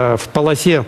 Э, В полосе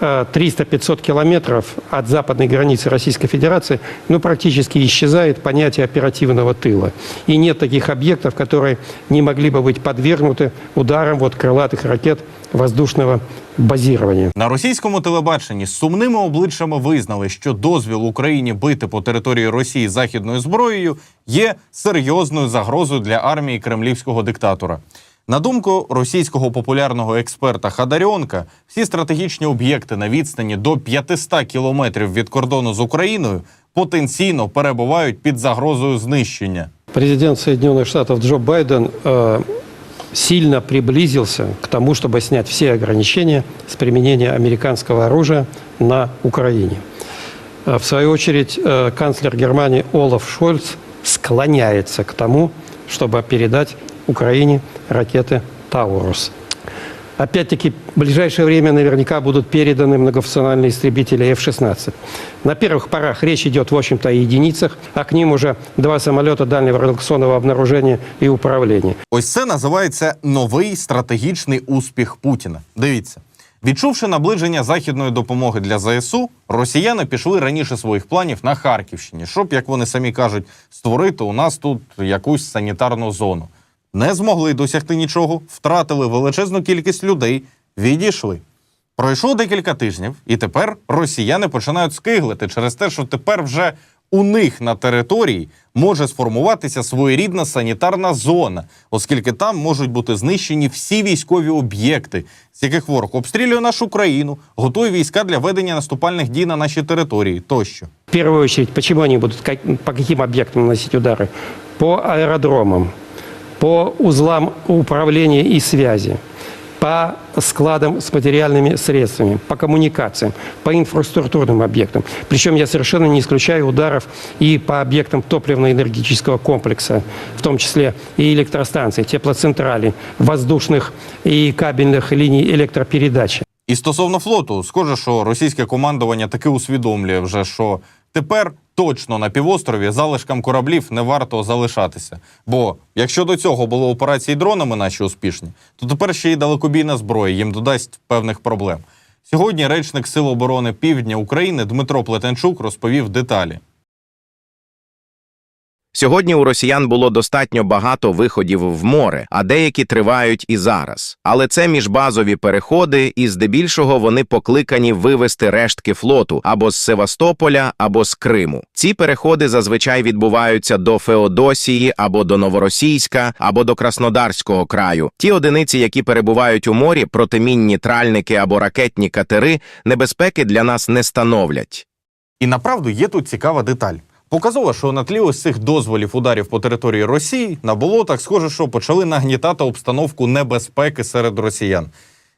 э, 300-500 километров от западной границы Российской Федерации ну, практически исчезает понятие оперативного тыла. И нет таких объектов, которые не могли бы быть подвергнуты ударам вот, крылатых ракет воздушного базирования. На російському телебаченні з сумними обличчями визнали, що дозвіл Україні бити по території Росії західною зброєю є серйозною загрозою для армії кремлівського диктатора. На думку російського популярного експерта Хадарьонка, всі стратегічні об'єкти на відстані до 500 кілометрів від кордону з Україною потенційно перебувають під загрозою знищення. Президент Соединенных Штатов Джо Байден э, сильно приблизился к тому, чтобы снять все ограничения с применения американского оружия на Украине. Э, В свою очередь, э, канцлер Германии Олаф Шольц склоняется к тому, чтобы передать Украине ракеты «Таурус». Опять-таки, в ближайшее время наверняка будут переданы многофункциональные истребители F-16. На первых порах речь идет, в общем-то, о единицах, а к ним уже два самолета дальнего радиационного обнаружения и управления. Ось це називається новий стратегічний успіх Путіна. Дивіться, відчувши наближення західної допомоги для ЗСУ, росіяни пішли раніше своїх планів на Харківщині, щоб, як вони самі кажуть, створити у нас тут якусь санітарну зону. Не змогли досягти нічого, втратили величезну кількість людей, відійшли. Пройшло декілька тижнів, і тепер росіяни починають скиглити через те, що тепер вже у них на території може сформуватися своєрідна санітарна зона, оскільки там можуть бути знищені всі військові об'єкти, з яких ворог обстрілює нашу країну, готує війська для ведення наступальних дій на нашій території тощо. В первую очередь, почему они будут, как- по каким объектам наносить удары? По аэродромам, по узлам управления и связи, по складам с материальными средствами, по коммуникациям, по инфраструктурным объектам. Причем я совершенно не исключаю ударов и по объектам топливно-энергетического комплекса, в том числе и электростанций, теплоцентралей, воздушных и кабельных линий электропередачи. І стосовно флоту, схоже, що російське командування таки усвідомлює вже, що тепер точно на півострові залишкам кораблів не варто залишатися. Бо якщо до цього були операції дронами наші успішні, то тепер ще й далекобійна зброя їм додасть певних проблем. Сьогодні речник Сил оборони Півдня України Дмитро Плетенчук розповів деталі. Сьогодні у росіян було достатньо багато виходів в море, а деякі тривають і зараз. Але це міжбазові переходи, і здебільшого вони покликані вивести рештки флоту або з Севастополя, або з Криму. Ці переходи зазвичай відбуваються до Феодосії, або до Новоросійська, або до Краснодарського краю. Ті одиниці, які перебувають у морі, протимінні тральники або ракетні катери, небезпеки для нас не становлять. І направду є тут цікава деталь. Показово, що на тлі ось цих дозволів ударів по території Росії на болотах, схоже, що почали нагнітати обстановку небезпеки серед росіян.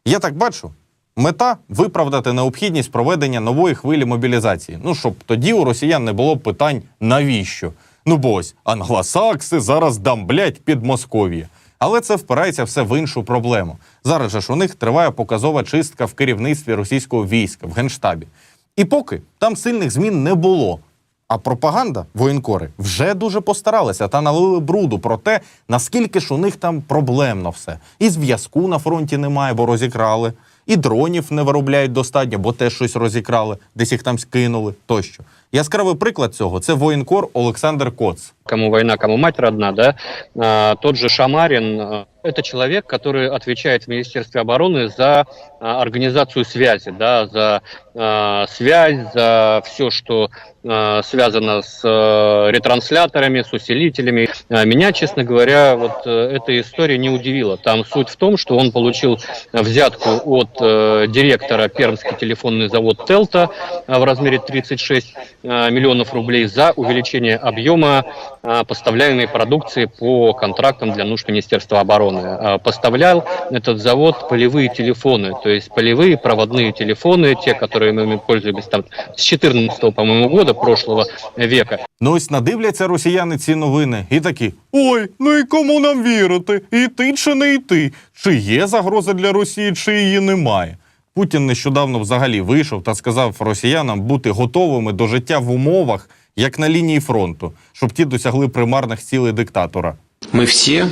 Я так бачу. Мета виправдати необхідність проведення нової хвилі мобілізації. Ну щоб тоді у росіян не було питань навіщо. Ну бо ось англосакси зараз дамблять під Москов'я. Але це впирається все в іншу проблему. Зараз же ж у них триває показова чистка в керівництві російського війська в генштабі. І поки там сильних змін не було. А пропаганда, воєнкори, вже дуже постаралися та налили бруду про те, наскільки ж у них там проблемно все. І зв'язку на фронті немає, бо розікрали, і дронів не виробляють достатньо, бо теж щось розікрали, десь їх там скинули тощо. Яскравий приклад цього це воєнкор Олександр Коц. кому война, кому мать родна, да, А, тот же Шамарин, а, это человек, который отвечает в Министерстве обороны за а, организацию связи, да, за а, связь, за все, что а, связано с а, ретрансляторами, с усилителями. А, Меня, честно говоря, вот э, эта история не удивила. Там суть в том, что он получил взятку от э, директора Пермский телефонный завод Телта а, в размере 36 а, миллионов рублей за увеличение объема а, поставляемой продукции по контрактам для нужд Министерства обороны. А, Поставлял этот завод полевые телефоны, то есть полевые проводные телефоны, те, которые мы пользуемся там с 14 по-моему, года прошлого века. Ну ось надивляться росіяни ці новини і такі: ой, ну і кому нам вірити? Іти чи не йти? Чи є загроза для Росії, чи її немає? Путін нещодавно взагалі вийшов та сказав росіянам бути готовими до життя в умовах, як на лінії фронту, щоб ті досягли примарних цілей диктатора. Мы все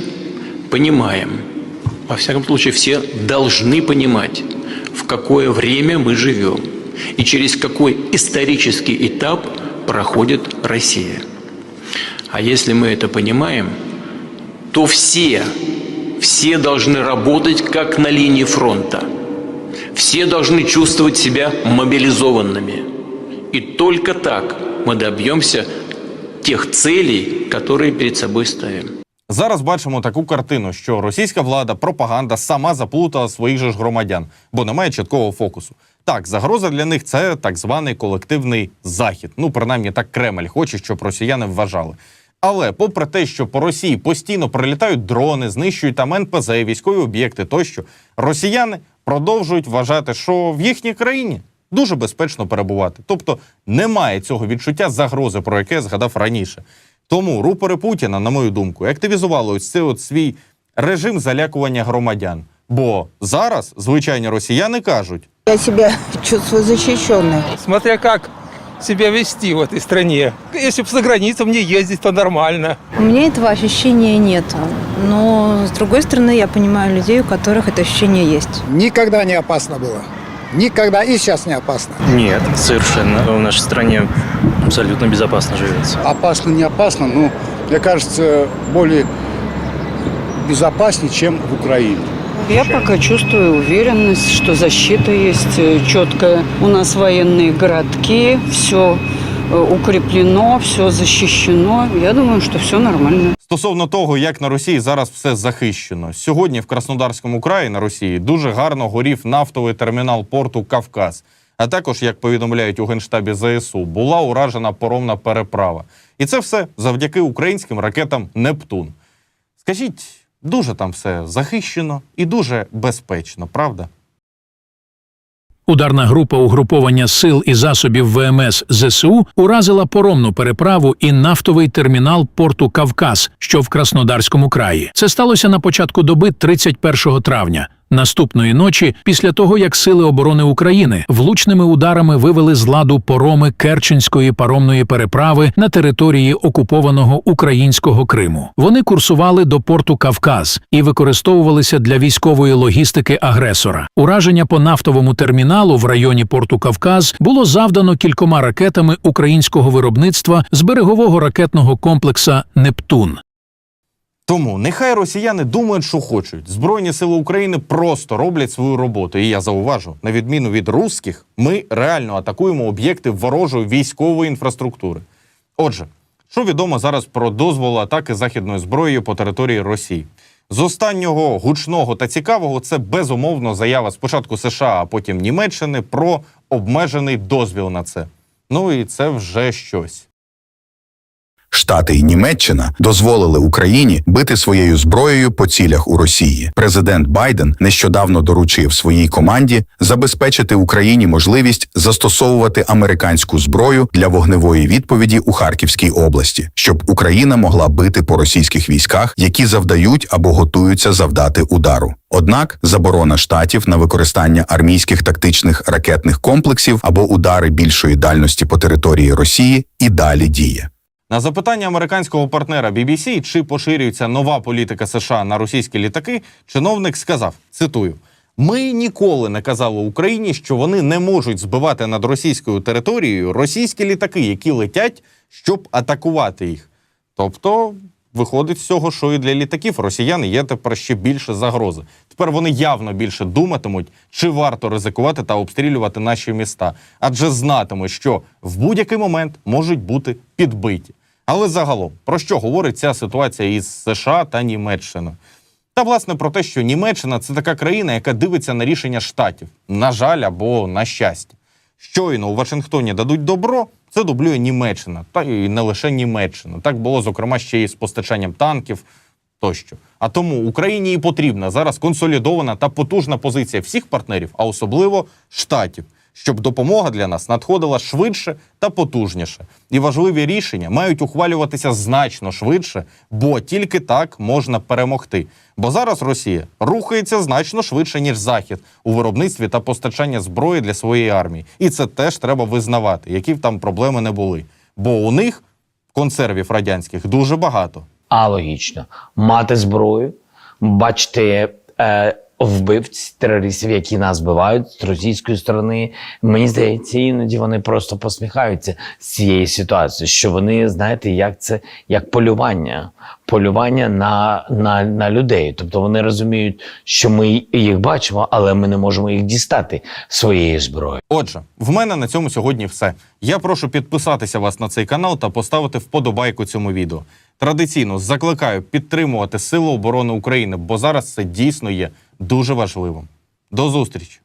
понимаем, во всяком случае, все должны понимать, в какое время мы живем и через какой исторический этап проходит Россия. А если мы это понимаем, то все, все должны работать как на линии фронта. Все должны чувствовать себя мобилизованными. И только так мы добьемся тех целей, которые перед собой ставим. Зараз бачимо таку картину, що російська влада, пропаганда сама заплутала своїх же ж громадян, бо немає чіткого фокусу. Так, загроза для них це так званий колективний захід. Ну, принаймні, так Кремль хоче, щоб росіяни вважали. Але попри те, що по Росії постійно прилітають дрони, знищують там НПЗ, військові об'єкти тощо, росіяни продовжують вважати, що в їхній країні дуже безпечно перебувати. Тобто немає цього відчуття загрози, про яке я згадав раніше. Тому рупори Путіна, на мою думку, активізували ось цей от свій режим залякування громадян. Бо зараз звичайні росіяни кажуть, Я себя чувствую защищенной. смотря как себя вести в этой стране. Если бы за границу мне ездить, то нормально. У меня этого ощущения нет. Но, с другой стороны, я понимаю людей, у которых это ощущение есть. Никогда не опасно было. Никогда и сейчас не опасно. Нет, совершенно. В нашей стране абсолютно безопасно живется. Опасно, не опасно, но, мне кажется, более безопаснее, чем в Украине. Я пока чувствую уверенность, что защита есть э, четкая. У нас военные городки, все укреплено, все защищено. Я думаю, что все нормально. Стосовно того, як на Росії зараз все захищено, сьогодні в Краснодарському краї на Росії дуже гарно горів нафтовий термінал порту Кавказ. А також, як повідомляють у генштабі ЗСУ, була уражена поромна переправа. І це все завдяки українським ракетам Нептун. Скажіть, дуже там все захищено і дуже безпечно, правда? Ударна група угруповання сил і засобів ВМС ЗСУ уразила поромну переправу і нафтовий термінал порту Кавказ, що в Краснодарському краї. Це сталося на початку доби 31 травня. Наступної ночі, після того як Сили оборони України влучними ударами вивели з ладу пороми Керченської паромної переправи на території окупованого українського Криму. Вони курсували до порту Кавказ і використовувалися для військової логістики агресора. Ураження по нафтовому терміналу в районі порту Кавказ було завдано кількома ракетами українського виробництва з берегового ракетного комплекса Нептун. Тому нехай росіяни думають, що хочуть. Збройні сили України просто роблять свою роботу. І я зауважу, на відміну від русських, ми реально атакуємо об'єкти ворожої військової інфраструктури. Отже, що відомо зараз про дозвол атаки західною зброєю по території Росії? З останнього гучного та цікавого це безумовно заява спочатку США, а потім Німеччини про обмежений дозвіл на це. Ну і це вже щось. Штати і Німеччина дозволили Україні бити своєю зброєю по цілях у Росії. Президент Байден нещодавно доручив своїй команді забезпечити Україні можливість застосовувати американську зброю для вогневої відповіді у Харківській області, щоб Україна могла бити по російських військах, які завдають або готуються завдати удару. Однак заборона штатів на використання армійських тактичних ракетних комплексів або удари більшої дальності по території Росії і далі діє. На запитання американського партнера BBC, чи поширюється нова політика США на російські літаки, чиновник сказав: цитую: Ми ніколи не казали Україні, що вони не можуть збивати над російською територією російські літаки, які летять, щоб атакувати їх. Тобто, виходить з цього, що і для літаків росіян є тепер ще більше загрози. Тепер вони явно більше думатимуть, чи варто ризикувати та обстрілювати наші міста, адже знатимуть, що в будь-який момент можуть бути підбиті. Але загалом про що говорить ця ситуація із США та Німеччиною? Та власне про те, що Німеччина це така країна, яка дивиться на рішення штатів, на жаль або на щастя. Щойно у Вашингтоні дадуть добро, це дублює Німеччина, та і не лише Німеччина. Так було зокрема ще і з постачанням танків тощо. А тому Україні і потрібна зараз консолідована та потужна позиція всіх партнерів, а особливо штатів, щоб допомога для нас надходила швидше та потужніше. І важливі рішення мають ухвалюватися значно швидше, бо тільки так можна перемогти. Бо зараз Росія рухається значно швидше ніж Захід у виробництві та постачанні зброї для своєї армії. І це теж треба визнавати, які б там проблеми не були. Бо у них консервів радянських дуже багато. А логічно мати зброю, бачити е, вбивць, терористів, які нас вбивають з російської сторони. Мені здається, іноді вони просто посміхаються з цієї ситуації, що вони, знаєте, як це як полювання, полювання на, на, на людей. Тобто вони розуміють, що ми їх бачимо, але ми не можемо їх дістати своєю зброєю. Отже, в мене на цьому сьогодні все. Я прошу підписатися вас на цей канал та поставити вподобайку цьому відео. Традиційно закликаю підтримувати Сили оборони України, бо зараз це дійсно є дуже важливим. До зустрічі!